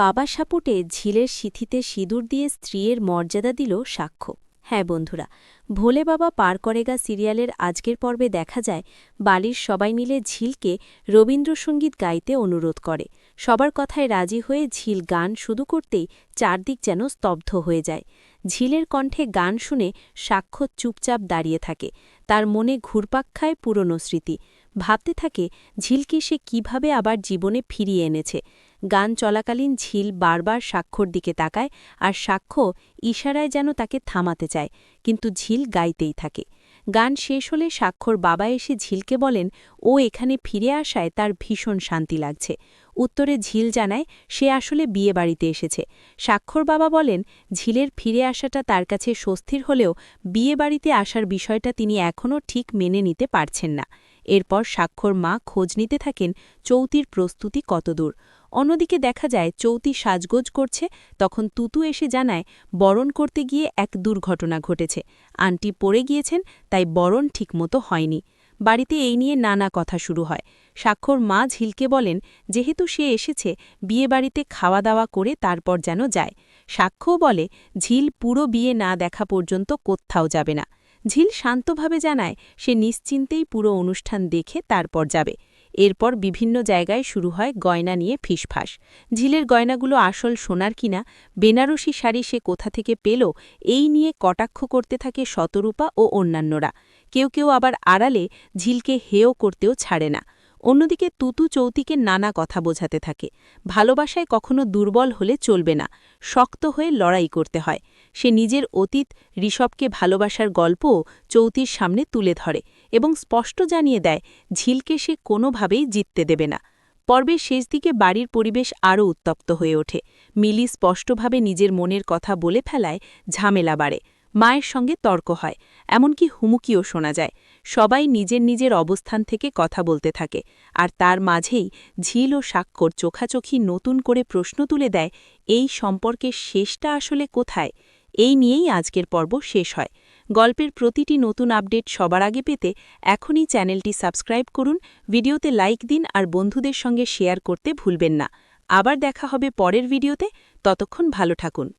বাবা সাপুটে ঝিলের সিথিতে সিঁদুর দিয়ে স্ত্রীর মর্যাদা দিল সাক্ষ্য। হ্যাঁ বন্ধুরা, ভোলে বাবা পার করেগা সিরিয়ালের আজকের পর্বে দেখা যায়, বালির সবাই মিলে ঝিলকে রবীন্দ্রসঙ্গীত গাইতে অনুরোধ করে। সবার কথায় রাজি হয়ে ঝিল গান শুরু করতেই চারদিক যেন স্তব্ধ হয়ে যায়। ঝিলের কণ্ঠে গান শুনে সাক্ষ্য চুপচাপ দাঁড়িয়ে থাকে। তার মনে ঘুরপাক খায় পুরনো স্মৃতি। ভাবতে থাকে, ঝিলকে সে কীভাবে আবার জীবনে ফিরিয়ে এনেছে। গান চলাকালীন ঝিল বারবার সাক্ষর দিকে তাকায় আর সাক্ষ্য ইশারায় যেন তাকে থামাতে চায়, কিন্তু ঝিল গাইতেই থাকে। গান শেষ হলে সাক্ষর বাবা এসে ঝিলকে বলেন, ও এখানে ফিরে আসায় তার ভীষণ শান্তি লাগছে। উত্তরে ঝিল জানায়, সে আসলে বিয়ে বাড়িতে এসেছে। সাক্ষর বাবা বলেন, ঝিলের ফিরে আসাটা তার কাছে স্বস্তির হলেও বিয়ে বাড়িতে আসার বিষয়টা তিনি এখনও ঠিক মেনে নিতে পারছেন না। এরপর সাক্ষর মা খোঁজ নিতে থাকেন চৌতির প্রস্তুতি কতদূর। অন্যদিকে দেখা যায়, চৌতি সাজগোজ করছে, তখন তুতু এসে জানায়, বরণ করতে গিয়ে এক দুর্ঘটনা ঘটেছে। আন্টি পড়ে গিয়েছেন, তাই বরণ ঠিকমতো হয়নি। বাড়িতে এই নিয়ে নানা কথা শুরু হয়। স্বাক্ষর মা ঝিলকে বলেন, যেহেতু সে এসেছে, বিয়ে বাড়িতে খাওয়া দাওয়া করে তারপর যেন যায়। সাক্ষ্যও বলে, ঝিল পুরো বিয়ে না দেখা পর্যন্ত কোত্থাও যাবে না। ঝিল শান্তভাবে জানায়, সে নিশ্চিন্তেই পুরো অনুষ্ঠান দেখে তারপর যাবে। এরপর বিভিন্ন জায়গায় শুরু হয় গয়না নিয়ে ফিসফাস। ঝিলের গয়নাগুলো আসল সোনার কিনা, বেনারসি শাড়ি সে কোথা থেকে পেল, এই নিয়ে কটাক্ষ করতে থাকে শতরূপা ও অন্যান্যরা। কেউ কেউ আবার আড়ালে ঝিলকে হেয় করতেও ছাড়ে না। অন্যদিকে তুতু চৌতিকে নানা কথা বোঝাতে থাকে। ভালোবাসায় কখনো দুর্বল হলে চলবে না, শক্ত হয়ে লড়াই করতে হয়। সে নিজের অতীত ঋষভকে ভালোবাসার গল্পও চৌতির সামনে তুলে ধরে এবং স্পষ্ট জানিয়ে দেয়, ঝিলকে সে কোনোভাবেই জিততে দেবে না। পর্বের শেষ দিকে বাড়ির পরিবেশ আরও উত্তপ্ত হয়ে ওঠে। মিলি স্পষ্টভাবে নিজের মনের কথা বলে ফেলায়, ঝামেলা বাড়ে। মায়ের সঙ্গে তর্ক হয়, এমনকি হুমুকিও শোনা যায়। সবাই নিজের নিজের অবস্থান থেকে কথা বলতে থাকে, আর তার মাঝেই ঝিল ও সাক্ষর চোখাচোখি নতুন করে প্রশ্ন তুলে দেয়, এই সম্পর্কের শেষটা আসলে কোথায়? এই নিয়েই আজকের পর্ব শেষ হয়। গল্পের প্রতিটি নতুন আপডেট সবার আগে পেতে এখনই চ্যানেলটি সাবস্ক্রাইব করুন, ভিডিওতে লাইক দিন আর বন্ধুদের সঙ্গে শেয়ার করতে ভুলবেন না। আবার দেখা হবে পরের ভিডিওতে, ততক্ষণ ভালো থাকুন।